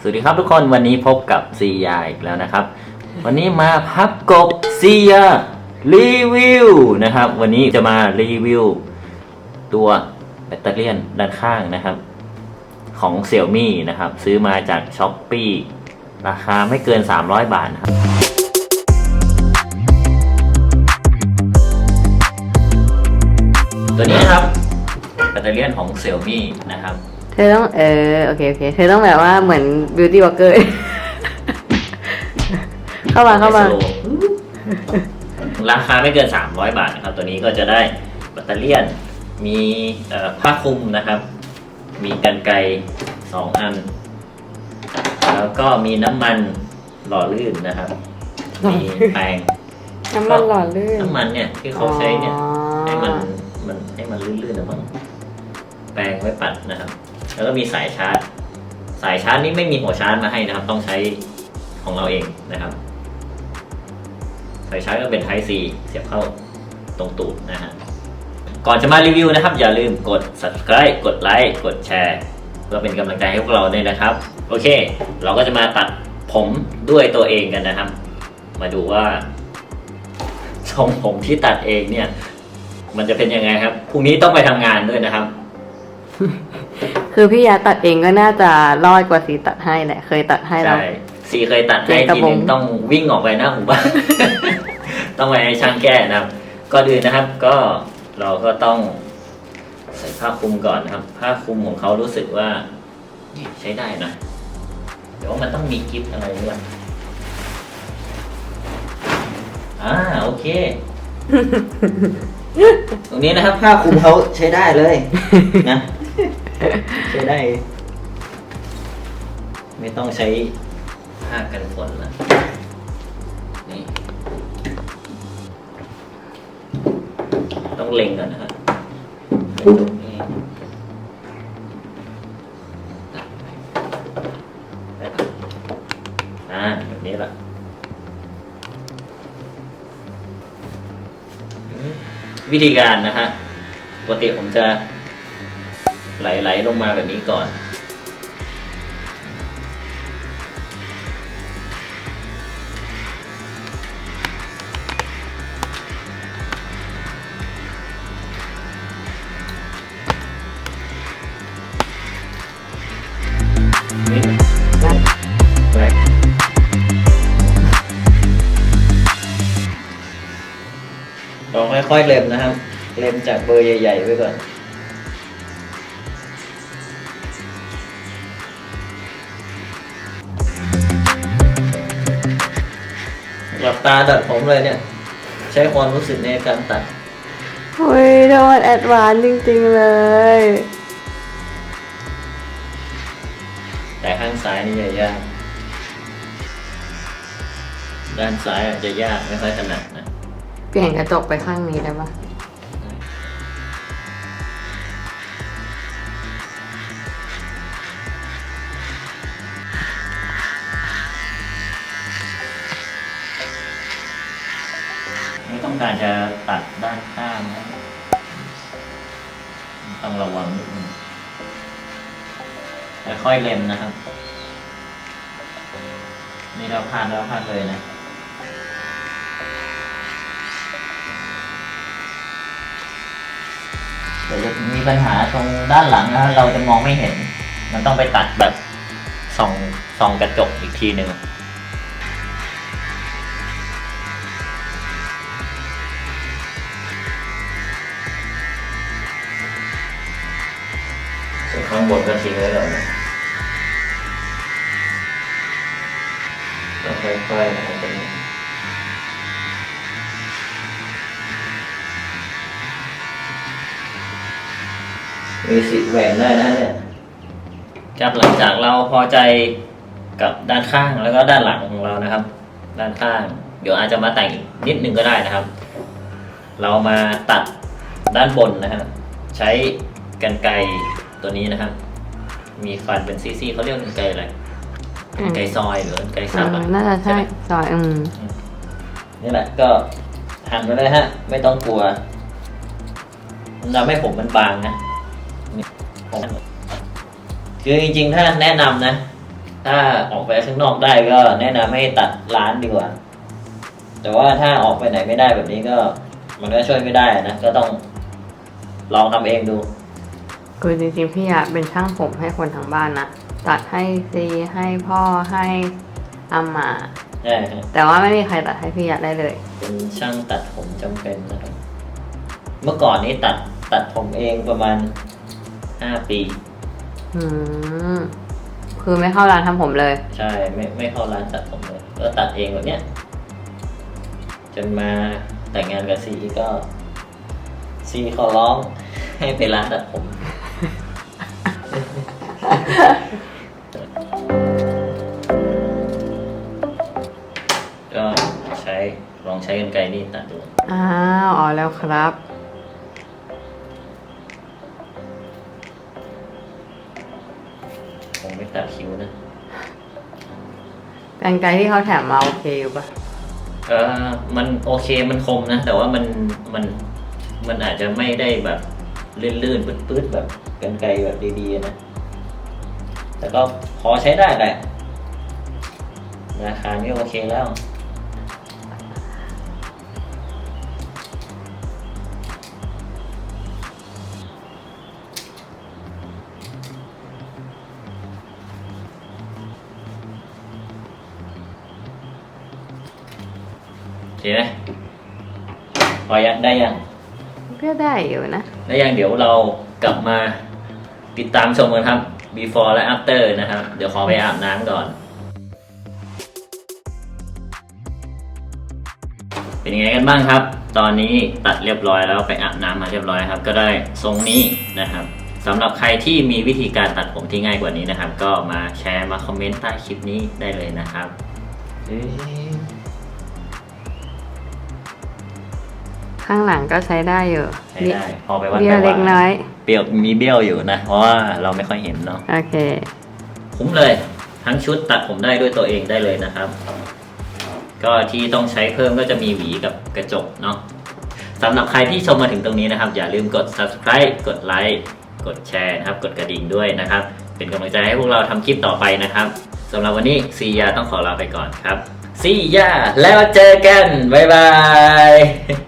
สวัสดีครับทุกคนวันนี้พบกับซียาอีกแล้วนะครับ วันนี้มาพับกบซียารีวิวนะครับ วันนี้จะมารีวิว ตัวแบตเตอรี่ด้านข้างนะครับ ของ Xiaomi นะครับ ซื้อมาจาก s h อ p e e ราคาไม่เกิน 300 บาทนะครับตัวนี้นะครับแบตเตอรี่ของ Xiaomi นะครับ ธอต้องเออโอเคโอเค เธอต้องแบบว่าเหมือน beauty walker เข้ามาเข้ามา ราคาไม่เกิน 300 บาทนะครับ ตัวนี้ก็จะได้แบตเตอรี่ยน มีเอ่อผ้าคลุมนะครับ มีกันไกรสองอัน แล้วก็มีน้ำมันหล่อลื่นนะครับ มีแปรงน้ำมันหล่อลื่น น้ำมันเนี่ยที่เขาใช้เนี่ยอ๋อให้มันมันให้มันลื่นๆนะมั้งแปรงไว้ปัดนะครับ แล้วก็มีสายชาร์จ สายชาร์จนี่ไม่มีหัวชาร์จมาให้นะครับ ต้องใช้ของเราเองนะครับ สายชาร์จก็เป็น Type C เสียบเข้าตรงตูดนะฮะก่อนจะมารีวิวนะครับ อย่าลืมกด subscribe กดไลค์กดแชร์เพื่อเป็นกำลังใจให้พวกเราด้วยนะครับ โอเค เราก็จะมาตัดผมด้วยตัวเองกันนะครับ มาดูว่าทรงผมที่ตัดเองเนี่ย มันจะเป็นยังไงครับพรุ่งนี้ต้องไปทำงานด้วยนะครับ คือพี่ยาตัดเองก็น่าจะรอดกว่าสีตัดให้แหละ เคยตัดให้แล้วใช่ซีเคยตัดให้เจ๊กระทีบนึงงต้องวิ่งออกไปหน้าหมู่บ้าน ต้องไปให้ช่างแก้นะครับ ก็ดืนนะครับ ก็เราก็ต้องใส่ผ้าคลุมก่อนนะครับ ผ้าคลุมของเขารู้สึกว่าใช้ได้นะเดี๋ยวมันต้องมีกิฟต์อะไรด้วยอ่าโอเค ตรงนี้นะครับผ้าคลุมเขาใช้ได้เลยนะ ใช้ได้ ไม่ต้องใช้ผ้ากันฝนละนี่ ต้องเล็งก่อนนะครับอ่าแบบนี้ละวิธีการนะฮะปกติผมจะ ไหลๆลงมาแบบนี้ก่อนนี่แปลกลองค่อยๆเล็มนะครับ เล็มจากเบอร์ใหญ่ ๆ ไว้ก่อน หลับตาตัดผมเลยเนี่ย ใช้ความรู้สึกในการตัดโอ้ยเธอมันแอดวานซ์จริงๆเลย แต่ข้างซ้ายนี่จะยาก ด้านซ้ายอาจจะยากไม่ค่อยถนัดนะ เปลี่ยนกระจกไปข้างนี้ได้ปะ ต้องการจะตัดด้านข้างนะต้องระวังนิดนึงค่อยๆเล็มนะครับ นี่เราพลาดแล้วพลาดเลยนะเดี๋ยวจะมีปัญหาตรงด้านหลังนะเราจะมองไม่เห็น มันต้องไปตัดแบบส่องส่องกระจกอีกทีหนึ่ง บนก็ทิ้งไว้ก่อนนะต้องค่อยๆนะครับตรงนี้มีสิทธิ์แหวนได้นะเนี่ยครับหลังจากเราพอใจกับด้านข้างแล้วก็ด้านหลังของเรานะครับ ด้านข้าง เดี๋ยวอาจจะมาแต่งอีกนิดนึงก็ได้นะครับ เรามาตัดด้านบนนะครับใช้กันไกร ตัวนี้นะครับ มีฟันเป็นซี่ๆเขาเรียกกันไกรอะไรกรรไกรซอยหรือกันไกรเอสับออะน่าจะใช่ไหมซอยอืมนี่แหละก็หั่นไปเลยฮะ ไม่ต้องกลัวมันทำให้ผมมันบางนะนี่ผมคือจริงๆ ถ้าแนะนำนะ ถ้าออกไปข้างนอกได้ก็แนะนำให้ตัดร้านดีกว่า แต่ว่าถ้าออกไปไหนไม่ได้แบบนี้ก็ มันก็ช่วยไม่ได้นะ ก็ต้องลองทำเองดู คือจริงๆพี่อะเป็นช่างผมให้คนทั้งบ้านนะตัดให้ซีให้พ่อให้อาม่าใช่ครับแต่ว่าไม่มีใครตัดให้พี่อะได้เลย เป็นช่างตัดผมจำเป็นนะครับ เมื่อก่อนนี้ตัดตัดผมเองประมาณห้าปี อืมคือไม่เข้าร้านทำผมเลย ใช่ไม่ไม่เข้าร้านตัดผมเลย ก็ตัดเองแบบเนี้ย จนมาแต่งงานกับซีก็ซีขอร้องให้ไปร้านตัดผม ก็ใช้ลองใช้กันไกรนี่ตัดดูอ้าวอ๋อแล้วครับ คงไม่ตัดคิ้วนะ กันไกรที่เขาแถมมาโอเคอยู่ปะเออมันโอเคมันคมนะ แต่ว่ามันมันมันอาจจะไม่ได้แบบลื่นๆปื๊ดๆแบบกันไกรแบบดีๆนะ แต่ก็พอใช้ได้แหละราคานี่โอเคแล้วโอเคไหมพอยังได้ยัง ก็ได้อยู่นะและยังเดี๋ยวเรากลับมาติดตามชมกันครับ before และ after นะครับ เดี๋ยวขอไปอาบน้ำก่อน เป็นยังไงกันบ้างครับ ตอนนี้ตัดเรียบร้อยแล้วไปอาบน้ำมาเรียบร้อยครับ ก็ได้ทรงนี้นะครับสำหรับใครที่มีวิธีการตัดผมที่ง่ายกว่านี้นะครับ ก็มาแชร์มาคอมเมนต์ใต้คลิปนี้ได้เลยนะครับ ข้างหลังก็ใช้ได้อยู่ใช้ได้พอไปวัดเบี้ยวไปเล็กวาน้อยเปรียวมีเบี้ยวอยู่นะ เพราะว่าเราไม่ค่อยเห็นเนาะ โอเค คุ้มเลย ทั้งชุดตัดผมได้ด้วยตัวเองได้เลยนะครับ ก็ที่ต้องใช้เพิ่มก็จะมีหวีกับกระจกเนาะสำหรับใครที่ชมมาถึงตรงนี้นะครับ อย่าลืมกด subscribe กดไลค์กดแชร์นะครับ กดกระดิ่งด้วยนะครับ เป็นกำลังใจให้พวกเราทำคลิปต่อไปนะครับสำหรับวันนี้ซียาต้องขอลาไปก่อนครับซียาแล้วเจอกัน บ๊ายบายโ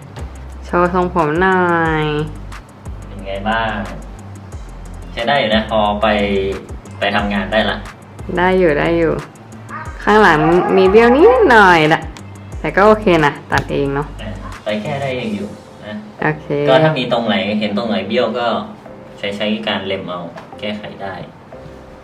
ชว์ทรงผมหน่อย เป็นไงบ้าง ใช้ได้อยู่นะพอไปไปทำงานได้ละ ได้อยู่ได้อยู่ ข้างหลังมีเบี้ยวนิดหน่อยละแต่ก็โอเคนะตัดเองเนาะอะไปแค่ได้เองอยู่นะโอเค ก็ถ้ามีตรงไหนเห็นตรงไหนเบี้ยวก็ใช้ใช้การเล็มเอาแก้ไขได้